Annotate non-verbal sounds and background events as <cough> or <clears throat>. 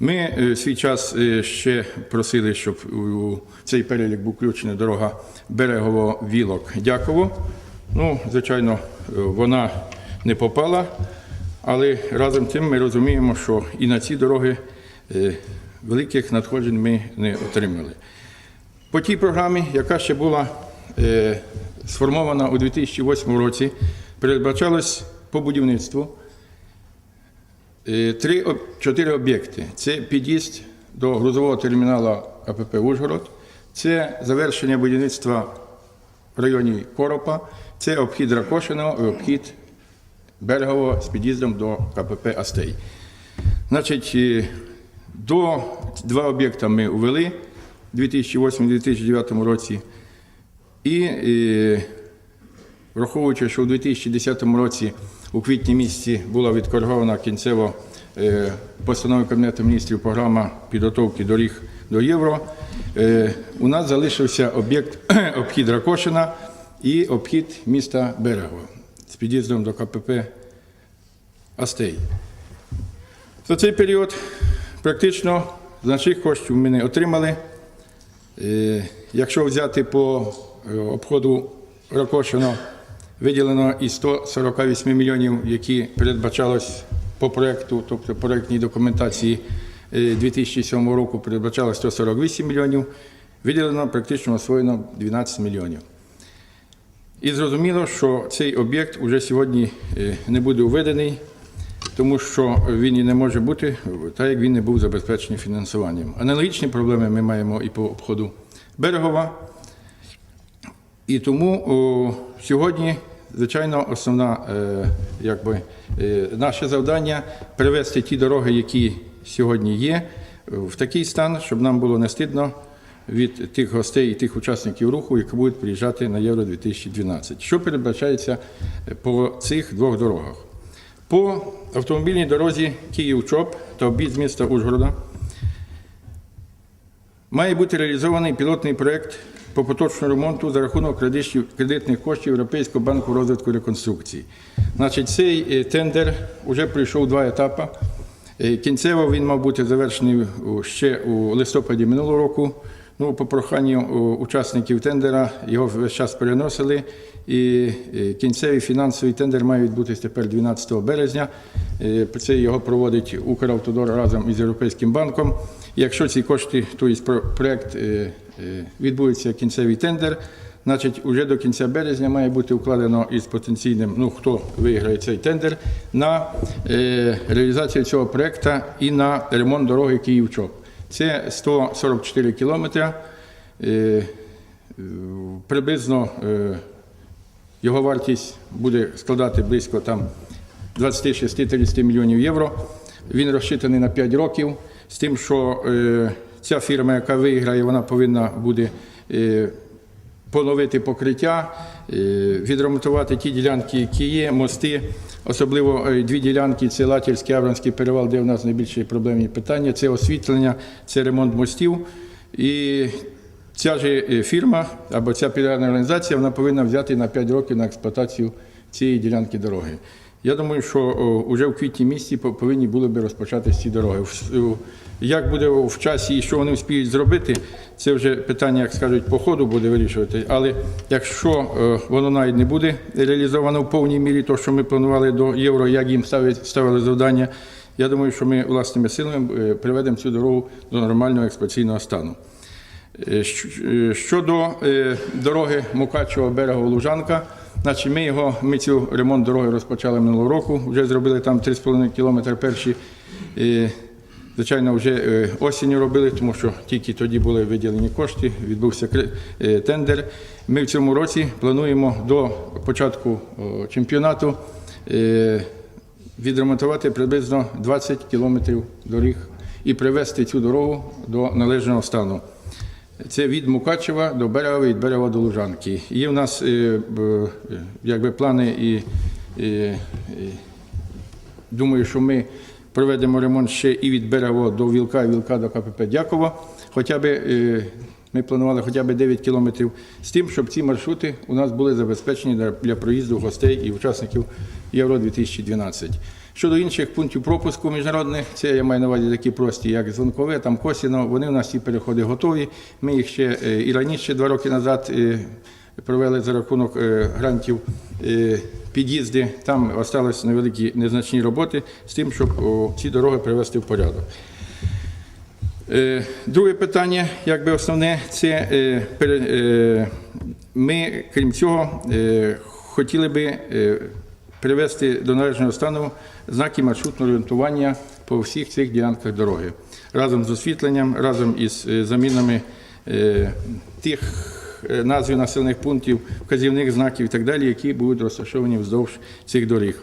Ми е, в свій час е, ще просили, щоб у цей перелік був включена дорога берегово вілок Дяково. Ну, звичайно, е, вона не попала, але разом з тим ми розуміємо, що і на ці дороги е, великих надходжень ми не отримали. По тій програмі, яка ще була е, сформована у 2008 році, передбачалось по будівництву е, три, чотири об'єкти. Це під'їзд до грузового терміналу АПП Ужгород, це завершення будівництва в районі Коропа, це обхід Ракошиного і обхід Берегового з під'їздом до КПП Астей. Значить, е, до два об'єкта ми ввели у 2008-2009 році. І е, враховуючи, що у 2010 році у квітні місяці була відкоригована кінцево е, постановою Кабінету міністрів програма підготовки доріг до євро, е, у нас залишився об'єкт <clears throat> обхід Ракошина і обхід міста Берегово з під'їздом до КПП Астей. За цей період практично значних коштів ми не отримали. Е, Якщо взяти по обходу Ракошино, виділено і 148 мільйонів, які передбачалось по проекту, тобто проектній документації е, 2007 року передбачалось 148 мільйонів, виділено практично освоєно 12 мільйонів. І зрозуміло, що цей об'єкт уже сьогодні е, не буде введений, тому що він і не може бути, так як він не був забезпечений фінансуванням. Аналогічні проблеми ми маємо і по обходу Берегова. І тому о, сьогодні, звичайно, основна, е, якби, е, наше завдання привести ті дороги, які сьогодні є, в такий стан, щоб нам було не стидно від тих гостей і тих учасників руху, які будуть приїжджати на Євро 2012. Що передбачається е, по цих двох дорогах? По автомобільній дорозі Київ-Чоп та об'їзд міста Ужгорода має бути реалізований пілотний проєкт по поточному ремонту за рахунок кредитних коштів Європейського банку розвитку і реконструкції. Значить, цей е, тендер вже пройшов два етапи. Е, Кінцево він мав бути завершений ще у листопаді минулого року. Ну, по проханню учасників тендера його весь час переносили. І е, кінцевий фінансовий тендер має відбутися тепер 12 березня. Е, Це його проводить Укравтодор разом із Європейським банком. Якщо ці кошти, тобто про- проект е, е, відбудеться кінцевий тендер, значить уже до кінця березня має бути укладено із потенційним, ну хто виграє цей тендер, на е, реалізацію цього проекту і на ремонт дороги Київ-Чоп. Це 144 кілометри. Приблизно його вартість буде складати близько там 26-30 мільйонів євро. Він розчитаний на 5 років, з тим, що е, ця фірма, яка виграє, вона повинна буде е, поновити покриття, е, відремонтувати ті ділянки, які є, мости. Особливо дві ділянки це Латівський Авранський перевал, де у нас найбільші проблемні питання. Це освітлення, це ремонт мостів. І ця ж фірма або ця підрядна організація вона повинна взяти на 5 років на експлуатацію цієї ділянки дороги. Я думаю, що вже в квітні місяці по- повинні були би розпочатися ці дороги. Як буде в часі і що вони вспіють зробити, це вже питання, як скажуть, по ходу буде вирішувати. Але якщо е, воно навіть не буде реалізовано в повній мірі, то що ми планували до євро, як їм ставили завдання, я думаю, що ми власними силами е, приведемо цю дорогу до нормального експлуатаційного стану. Е, е, Щодо е, дороги Мукачево берегово Лужанка, значить ми його ми цю ремонт дороги розпочали минулого року. Вже зробили там 3,5 кілометри перші. Звичайно, вже осінню робили, тому що тільки тоді були виділені кошти, відбувся тендер. Ми в цьому році плануємо до початку чемпіонату відремонтувати приблизно 20 кілометрів доріг і привести цю дорогу до належного стану. Це від Мукачева до берега, від берега до Лужанки. Є в нас е, е, якби плани і, і, і думаю, що ми проведемо ремонт ще і від берега до Вілка, і Вілка до КПП Дякова. Хоча б ми планували хоча б 9 кілометрів з тим, щоб ці маршрути у нас були забезпечені для, проїзду гостей і учасників Євро 2012. Щодо інших пунктів пропуску міжнародних, це я маю на увазі такі прості, як Звонкове, там Косіно, вони у нас ці переходи готові. Ми їх ще е, і раніше, два роки назад, е, провели за рахунок е, грантів під'їзди. Там залишились невеликі незначні роботи з тим, щоб ці дороги привести в порядок. Е, Друге питання, якби основне, це е, е, ми, крім цього, хотіли би привести до належного стану знаки маршрутного орієнтування по всіх цих ділянках дороги разом з освітленням, разом із замінами тих назв населених пунктів, вказівних знаків і так далі, які будуть розташовані вздовж цих доріг.